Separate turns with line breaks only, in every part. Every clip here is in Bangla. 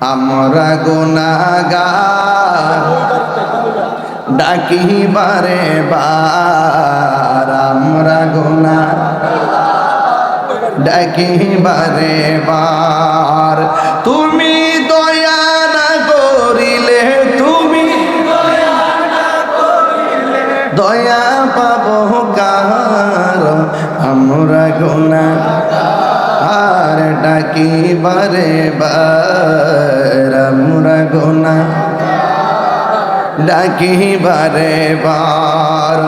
আমরা গুনাগার ডাকি বারে বার আমরা গুনা ডাকি বারে। বার তুমি দয়া না করিলে, তুমি দয়া পাব কার? আমরা গুনা আর ডাকি, বারে বার আমরা গুনা। ডাকি, বারে বার,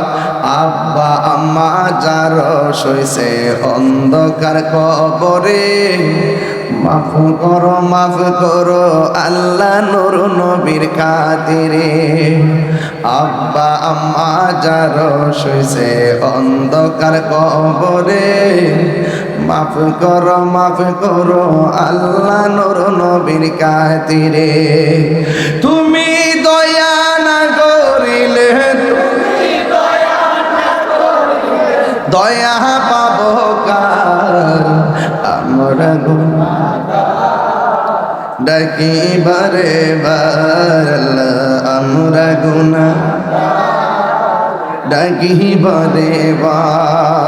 আব্বা, আম্মা, যার সইছে অন্ধকার কবরে। মাফ করো মাফ করো, আল্লাহ নুর নবীর খাতিরে আব্বা, আম্মা, যার সইছে অন্ধকার কবরে। মাফ করো মাফ করো, আল্লাহ নুর নবীর খাতিরে তুমি দয়া না করিলে, দয়া পাব কার? ডাকি বারে বার আমরা গুনা ডাকি বারে বার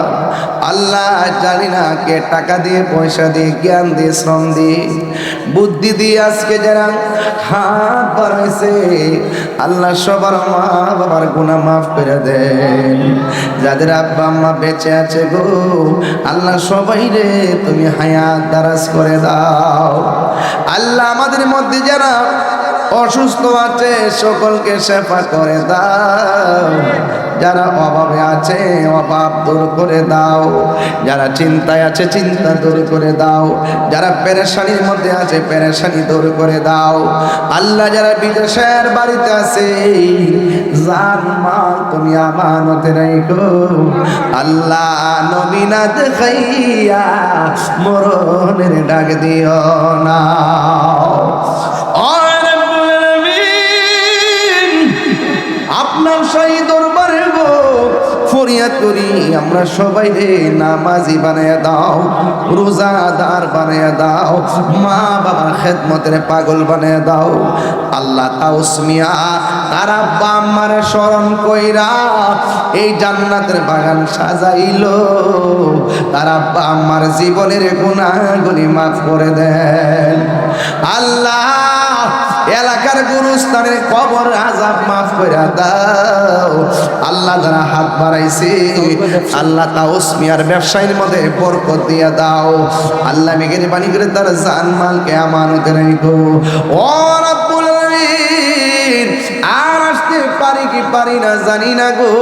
আল্লাহ জানি না কে টাকা দিয়ে, পয়সা দিয়ে, জ্ঞান দিয়ে, শ্রম দিয়ে, বুদ্ধি দিয়ে আজকে যারা হাত বাড়াইছে, আল্লাহ সবার মা বাবার গুণা মাফ করে দেন। যাদের আব্বা আম্মা বেঁচে আছে গো, আল্লাহ সবাই রে তুমি হায়াত দারাজ করে দাও। আল্লাহ আমাদের মধ্যে যারা অসুস্থ আছে, সকলকে সেবা করে দাও। যারা অভাবে আছে, অভাব দূর করে দাও। যারা চিন্তায় আছে, চিন্তা দূর করে দাও। যারা পেরেশানির মধ্যে আছে, পেরেশানি দূর করে দাও। আল্লাহ যারা বিদেশের বাড়িতে আছে, জান মাল তুমি আমানতে রাখো আল্লাহ নবীনা দেখাইয়া মরণের ডাক দিও না। সেই দরবারে গো, ফরিয়াদ করি, আমরা সবাই রে নামাজি বানায় দাও, রোজাদার বানায় দাও, মা বাবার খেদমতের পাগল বানায় দাও। আল্লাহ তাউসমিয়া তারা বাম্মার স্মরণ কইরা এই জান্নাতের বাগান সাজাইলো। তারা বাম্মার জীবনের গুণাগুলি মাফ করে দেন। আল্লাহ এলাকার গুরুস্থানের কবর আজাব মাফ করে দাও। আল্লাহ যারা হাত বাড়াইছে। আল্লাহ তা ওসমিয়ার ব্যবসায়ীর মধ্যে বরকত দিয়ে দাও। আল্লাহ মেঘের বাণী করে তার জানমালকে আমানতে রাখো ও রব্বুল আলামিন, আর আসতে পারি কি পারি না জানি না গো।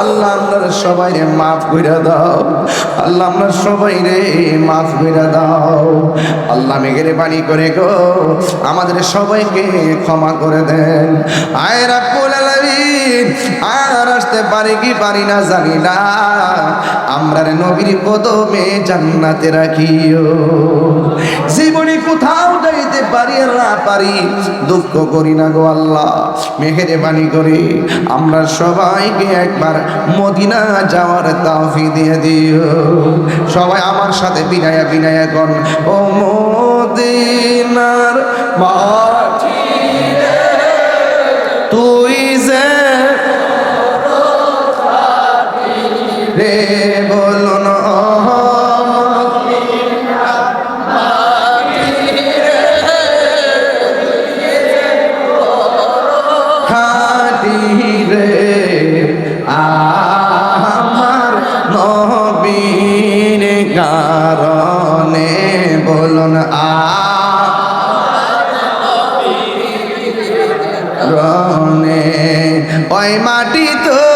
আল্লাহ আমরা সবাই রে মাফ করে দাও। আল্লাহ আমরা সবাই রে মাফ করে দাও। আল্লাহ মেঘের বাণী করে গো, আমাদের সবাইকে ক্ষমা করে দেন। আয় আলামিন, আর আসতে পারি কি পারি না জানি না। আমরা রে নবীর কদমে জান্নাতে রাখিও। জীবনে কোথাও যাইতে পারি আর না পারি, দুঃখ করি না গো আল্লাহ। মেঘের বাণী করে আমরা সবাইকে একবার মদিনা যাওয়ার তাওফি দিয়ে দিও। সবাই আমার সাথে বিনায়া বিনায়া কর ও মদিনার মাটি তুই যে রে রে আমার নবীর কারণে বলুন আ রনে ওই মাটি তো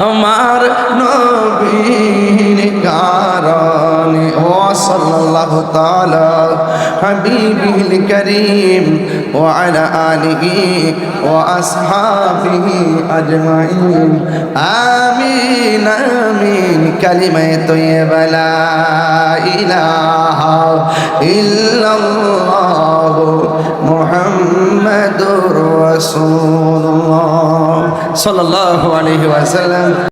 আমার নবীর কারণে ও সাল্লাল্লাহু তাআলা হাবিবিল করিম ওয়া আলা আলিহি ওয়া আসহাবিহি আজমাইন আমিন আমিন কালিমায়ে তাইয়্যিবা লা ইলাহা ইল্লাল্লাহ মুহাম্মাদুর রাসূল صلى الله عليه وسلم